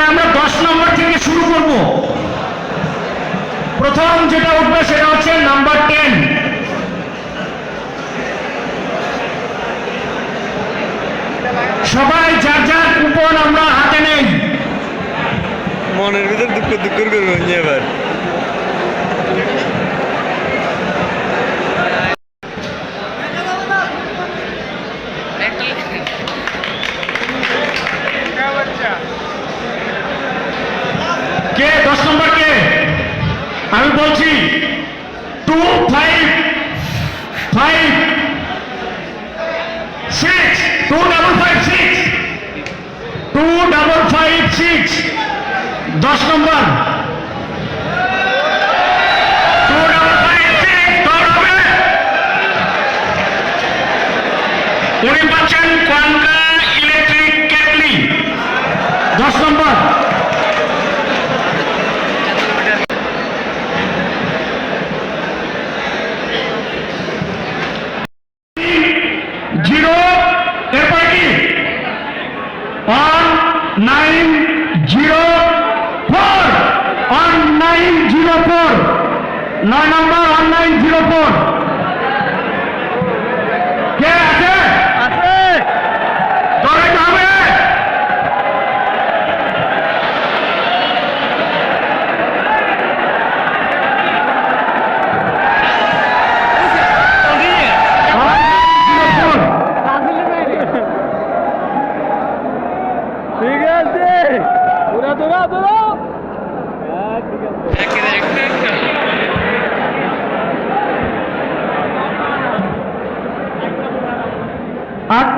তবে আমরা দশ নম্বর থেকে শুরু করব। প্রথম যেটা উঠবে সেটা হচ্ছে নাম্বার টেন। সবাই যার যার কুপন আমরা হাতে নেই। মনের ভিতর দুঃখ দুঃখ করবে এবার কে দশ নম্বর কে আমি বলছি two five five six two double five six two double five six দশ নম্বর। উনি পাচ্ছেন ইলেকট্রিক কেটলি। দশ নম্বর।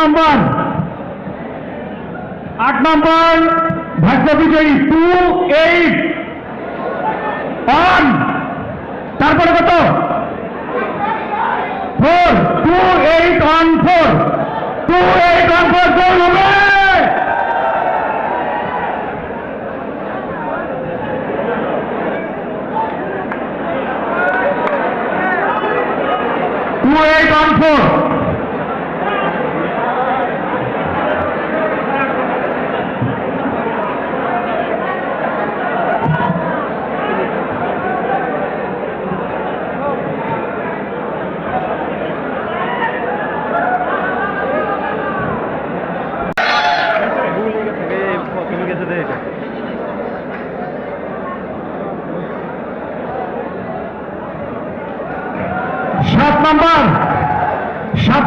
নম্বর। আট নম্বর ভাগ্য বিজয়ী টু এইট। ওয়ান। তারপরে কত? Four. Two eight, one, four. Two eight, one, four four হবে। Two eight, one, four.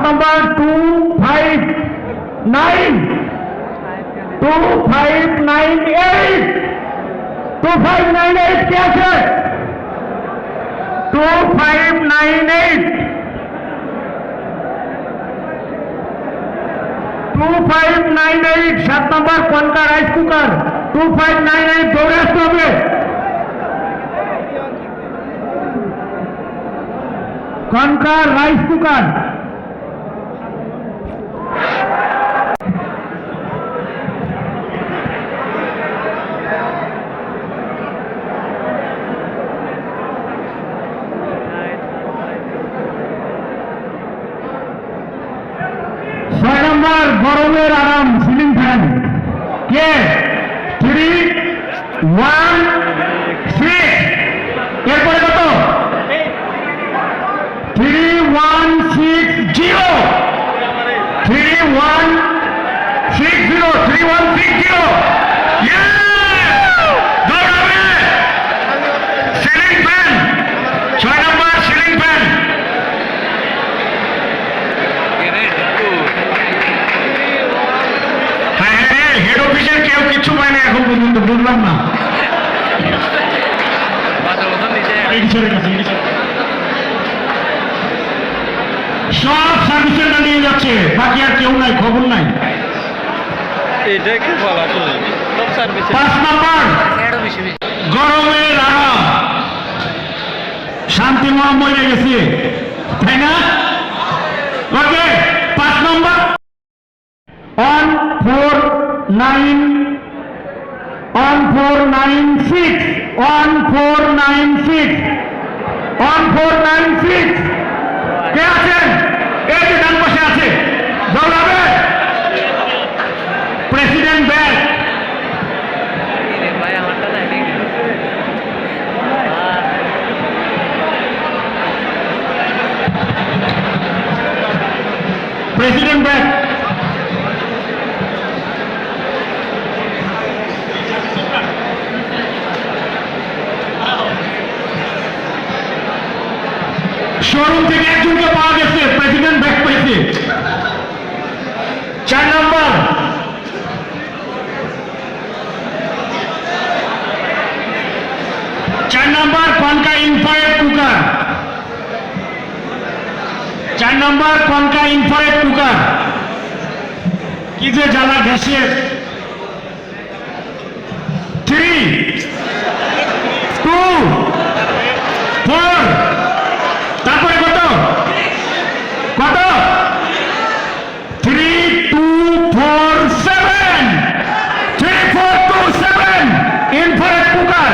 নম্বর two five nine two five nine eight two five nine eight কে আছে two five nine eight two five nine eight সাত নম্বর Konka rice cooker two five nine eight দৌড়ে আসতে হবে কনকার rice cooker ছয় নম্বর গরমের আরাম ceiling fan কে থ্রি ওয়ান সিক্স এরপরে কত three one six zero three one six zero three one six zero ceiling fan ছয় নম্বর সিলিং ফ্যান হ্যাঁ হ্যাঁ হেড অফিসের কেউ কিছু পায় না এখন পর্যন্ত বুঝলাম না সব নিয়ে যাচ্ছে। বাকি আর কেউ নাই খবর নাই। এটা বলা আসলে পাঁচ নম্বর গরমের আরাম। শান্তি মহা মরে গেছে। তাই না? ওকে পাঁচ নম্বর। One four nine one four nine six one four nine six one four nine six কে আছেন এই যে ডান পাশে আছে? দৌড়াবে? প্রেসিডেন্ট ব্যাংক প্রেসিডেন্ট ব্যাংক থেকে একজনকে পাওয়া গেছে প্রেসিডেন্ট ব্যাগ পেয়েছে চার নম্বর চার নম্বর কনকা ইনফ্রারেড কুকার চার নম্বর কনকা ইনফ্রারেড কুকার কি যে জ্বালা গ্যাসের থ্রি টু ফোর তারপরে কত কত three two four seven three four two seven infrared cooker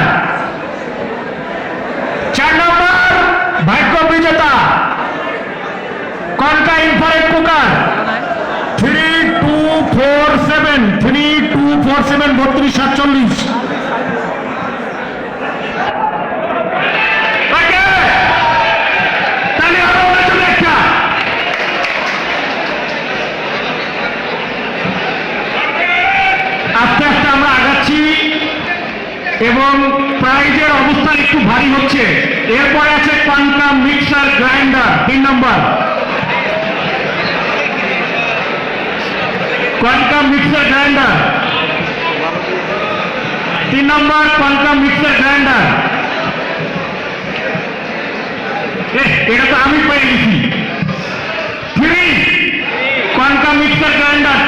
চার নম্বর ভাগ্য বিজেতা Konka infrared cooker three two four seven three two four seven একটা আস্তে আস্তে আমরা আগাচ্ছি এবং প্রাইজের অবস্থা একটু ভারী হচ্ছে। এরপরে আছে কোয়ান্টাম মিক্সার গ্রাইন্ডার, তিন নম্বর। Quantum mixer grinder. তিন নম্বর কোয়ান্টাম মিক্সার গ্রাইন্ডার। এটা তো আমি পেয়ে গেছি। Three quantum mixer grinder.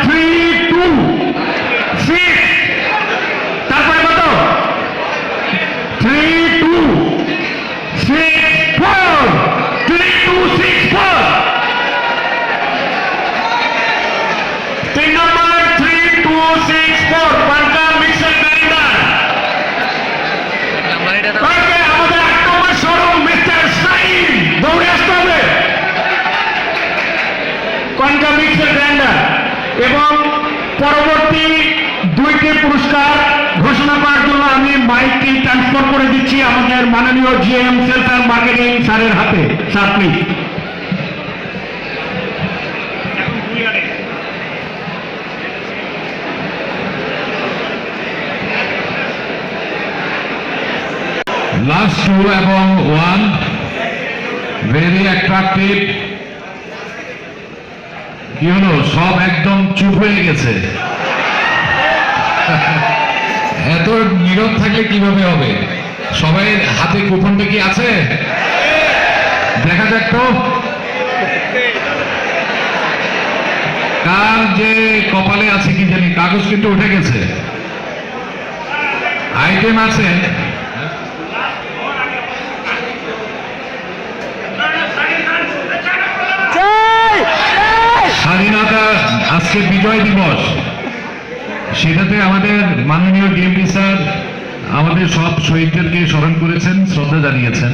পরবর্তী দুইটি পুরস্কার ঘোষণা করার জন্য আমি মাইকটি ট্রান্সফার করে দিচ্ছি আমাদের মাননীয় জিএম সেলস মার্কেটিং স্যারের হাতে। স্যার প্লিজ লাস্ট টু এবং ওয়ান ভেরি অ্যাট্রাকটিভ কি হলো? সব একদম চুপ হয়ে গেছে। এত নীরব থাকলে কীভাবে হবে? সবাই হাতে কুপনটা কি আছে? দেখা যাক তো। কার যে কপালে আছে কি জানি, কাগজ কিন্তু উঠে গেছে। আইটেম আছে। আজকে বিজয় দিবস। সেটাতে আমাদের মাননীয় ডিএমপি স্যার আমাদের সব শহীদদেরকে স্মরণ করেছেন, শ্রদ্ধা জানিয়েছেন।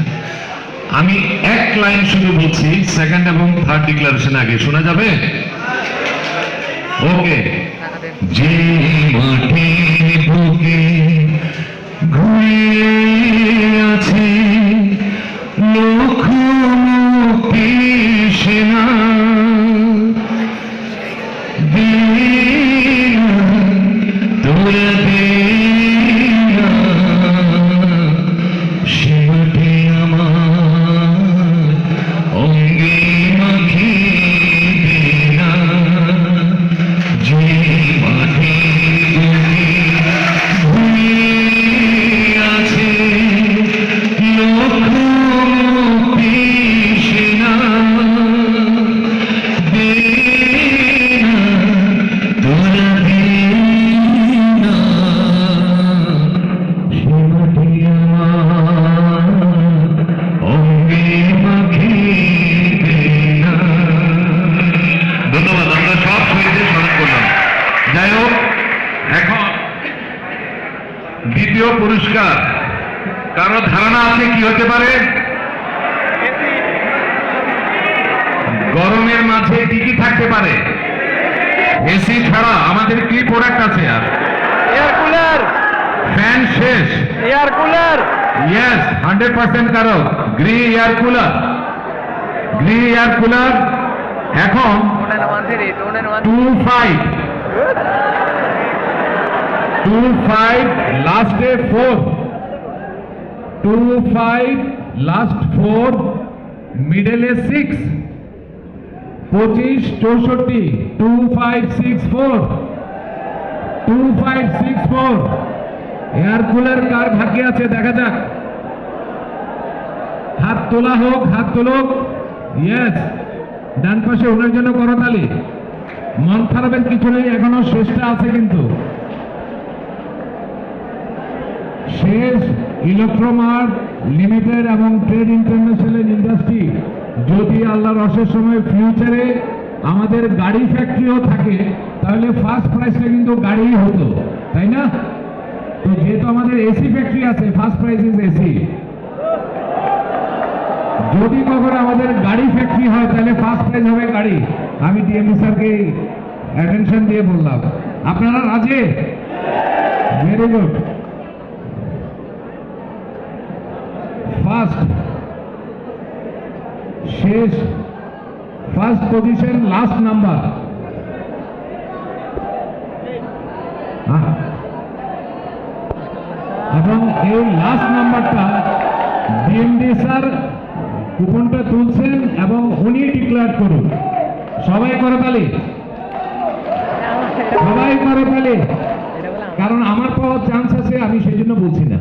আমি এক লাইন শুধু বলছি সেকেন্ড এবং থার্ড ডিক্লারেশন আগে, শোনা যাবে? ওকে যে মাটির বুকে ঘুরিয়ে আছে যাই হোক এখন দ্বিতীয় পুরস্কার। কারও ধারণা আছে কি হতে পারে? গরমের মাঝে কি কি থাকতে পারে? এসি ছাড়া আমাদের কি প্রোডাক্ট আছে আর? এয়ার কুলার ফ্যান শেষ। Air cooler yes hundred percent কারও। Gree air cooler Gree air cooler এখন টু ফাইভ টু ফাইভ লাস্টে four two five last four মিডলে six পঁচিশ, চৌষট্টি two five six four two five six four air cooler কার ভাগ্যে আছে? দেখা যাক। হাত তোলা হোক, হাত তোলক। ইয়েস ডান পাশে ওনার জন্য করতালি। মন খারাপের কিছু নেই, এখনও শেষটা আছে কিন্তু। শেষ ইলেকট্রোমার্ট লিমিটেড এবং ট্রেড ইন্টারন্যাশনাল ইন্ডাস্ট্রি, যদি আল্লাহর অশেষ সময় ফিউচারে আমাদের গাড়ি ফ্যাক্টরিও থাকে, তাহলে ফার্স্ট প্রাইসটা কিন্তু গাড়িই হতো, তাই না? তো যেহেতু আমাদের এসি ফ্যাক্টরি আছে ফার্স্ট প্রাইস ইজ এসি যদি কখনো আমাদের গাড়ি ফ্যাক্টরি হয়, তাহলে ফার্স্ট প্রাইজ হবে গাড়ি। আমি ডিএমডি স্যারকে অ্যাটেনশন দিয়ে বললাম। আপনারা রাজি? ভেরি গুড ফার্স্ট শেষ ফার্স্ট পজিশন লাস্ট নাম্বার এবং এই লাস্ট নাম্বারটা ডিএমডি স্যার কুপনটা তুলছেন এবং উনি ডিক্লেয়ার করুন। সবাই করে তালি। সবাই করে তালি। কারণ আমার পাওয়ার চান্স আছে আমি সেই জন্য বলছি না।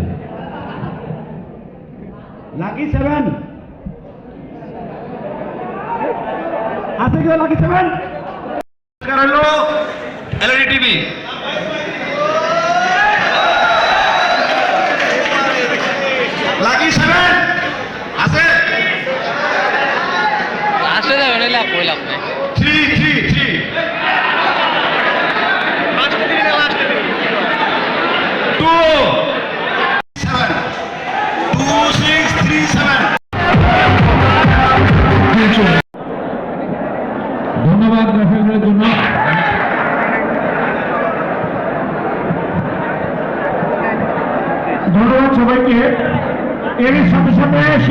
লাকি সেভেন আছে কেউ লাকি সেভেন হলো এলইডি টিভি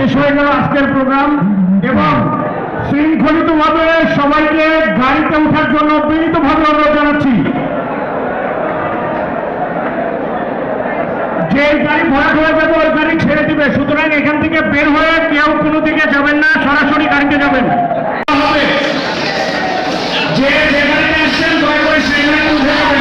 শেষ হয়ে গেল আজকের প্রোগ্রাম এবং শৃঙ্খলিত ভাবে সবাইকে গাড়িতে ওঠার জন্য বিনীতভাবে অনুরোধ জানাচ্ছি। যে গাড়ি ভরা হয়ে যাবে, ওই গাড়ি ছেড়ে দিবে। সুতরাং এখান থেকে বের হয়ে কেউ কোনো দিকে যাবেন না, সরাসরি গাড়িতে যাবেন। যে যেখানে আসছেন, দয়া করে সেখানে উঠে যাবেন।